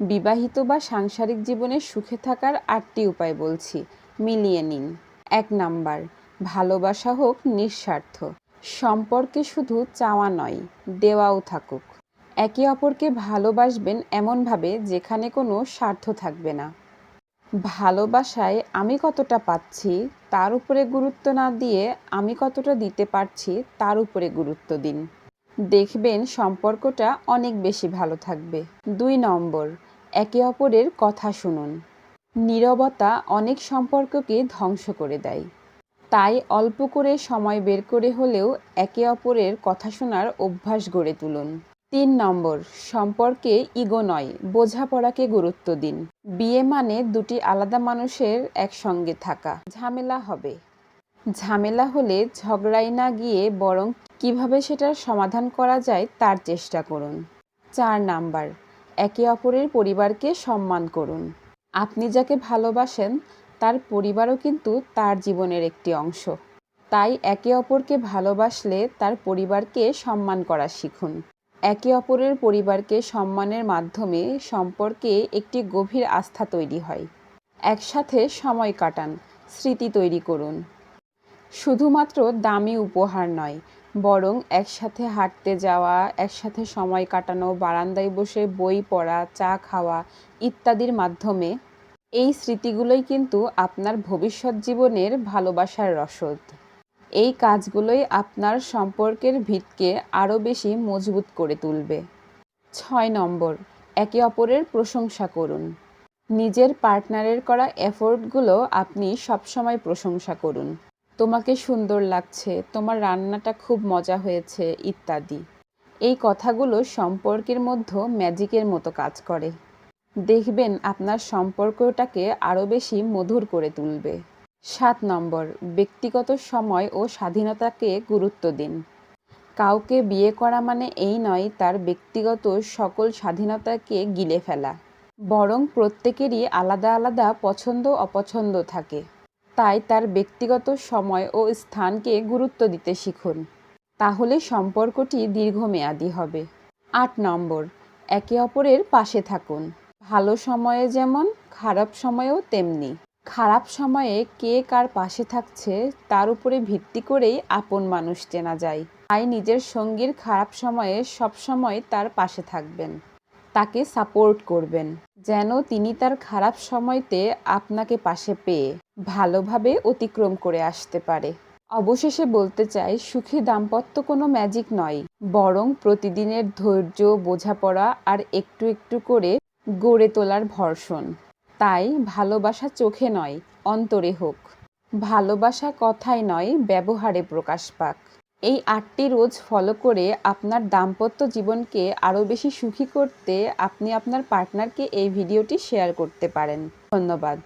বিবাহিত বা সাংসারিক জীবনে সুখে থাকার আটটি উপায় বলছি। মিলিয়ে নিন। এক নাম্বার, ভালোবাসা হোক নিঃস্বার্থ। সম্পর্কে শুধু চাওয়া নয়, দেওয়াও থাকুক। একে অপরকে ভালোবাসবেন এমনভাবে যেখানে কোনো স্বার্থ থাকবে না। ভালোবাসায় আমি কতটা পাচ্ছি, তার উপরে গুরুত্ব না দিয়ে আমি কতটা দিতে পারছি, তার উপরে গুরুত্ব দিন। দেখবেন সম্পর্কটা অনেক বেশি ভালো থাকবে। দুই নম্বর একে অপরের কথা শুনুন। নীরবতা অনেক সম্পর্ককে ধ্বংস করে দেয়। তাই অল্প করে সময় বের করে হলেও একে অপরের কথা শোনার অভ্যাস গড়ে তুলুন। তিন নম্বর, সম্পর্কে ইগো নয়, বোঝাপড়াকে গুরুত্ব দিন। বিয়ে মানে দুটি আলাদা মানুষের একসঙ্গে থাকা। ঝামেলা হবে। ঝামেলা হলে ঝগড়ায় না গিয়ে বরং কীভাবে সেটার সমাধান করা যায় তার চেষ্টা করুন। চার নাম্বার একে অপরের পরিবারকে সম্মান করুন। আপনি যাকে ভালোবাসেন, তার পরিবারও কিন্তু তার জীবনের একটি অংশ। তাই একে অপরকে ভালোবাসলে তার পরিবারকে সম্মান করা শিখুন। একে অপরের পরিবারকে সম্মানের মাধ্যমে সম্পর্কে একটি গভীর আস্থা তৈরি হয়। একসাথে সময় কাটান, স্মৃতি তৈরি করুন। শুধুমাত্র দামি উপহার নয় বরং একসাথে হাঁটতে যাওয়া, একসাথে সময় কাটানো, বারান্দায় বসে বই পড়া, চা খাওয়া ইত্যাদির মাধ্যমে এই স্মৃতিগুলোই কিন্তু আপনার ভবিষ্যৎ জীবনের ভালোবাসার রসদ। এই কাজগুলোই আপনার সম্পর্কের ভিতকে আরও বেশি মজবুত করে তুলবে। ছয় নম্বর, একে অপরের প্রশংসা করুন। নিজের পার্টনারের করা এফোর্টগুলো আপনি সবসময় প্রশংসা করুন। তোমাকে সুন্দর লাগছে, তোমার রান্নাটা খুব মজা হয়েছে, ইত্যাদি। এই কথাগুলো সম্পর্কের মধ্যে ম্যাজিকের মতো কাজ করে। দেখবেন আপনার সম্পর্কটাকে আরও বেশি মধুর করে তুলবে। সাত নম্বর, ব্যক্তিগত সময় ও স্বাধীনতাকে গুরুত্ব দিন। কাউকে বিয়ে করা মানে এই নয়, তার ব্যক্তিগত সকল স্বাধীনতাকে গিলে ফেলা। বরং প্রত্যেকেরই আলাদা আলাদা পছন্দ অপছন্দ থাকে। তাই তার ব্যক্তিগত সময় ও স্থানকে গুরুত্ব দিতে শিখুন। তাহলে সম্পর্কটি দীর্ঘমেয়াদী হবে। আট নম্বর, একে অপরের পাশে থাকুন। ভালো সময়ে যেমন, খারাপ সময়েও তেমনি। খারাপ সময়ে কে কার পাশে থাকছে, তার উপরে ভিত্তি করেই আপন মানুষ চেনা যায়। তাই নিজের সঙ্গীর খারাপ সময়ে সবসময় তার পাশে থাকবেন। তাকে সাপোর্ট করবেন। যেন তিনি তার খারাপ সময়তে আপনাকে পাশে পেয়ে ভালোভাবে অতিক্রম করে আসতে পারে। অবশেষে বলতে চাই, সুখী দাম্পত্য কোনো ম্যাজিক নয়, বরং প্রতিদিনের ধৈর্য, বোঝাপড়া আর একটু একটু করে গড়ে তোলার ভর্ষণ তাই ভালোবাসা চোখে নয়, অন্তরে হোক। ভালোবাসা কথায় নয়, ব্যবহারে প্রকাশ পাক। এই আটটি রোজ ফলো করে আপনার দাম্পত্য জীবনকে আরও বেশি সুখী করতে আপনি আপনার পার্টনারকে এই ভিডিওটি শেয়ার করতে পারেন। ধন্যবাদ।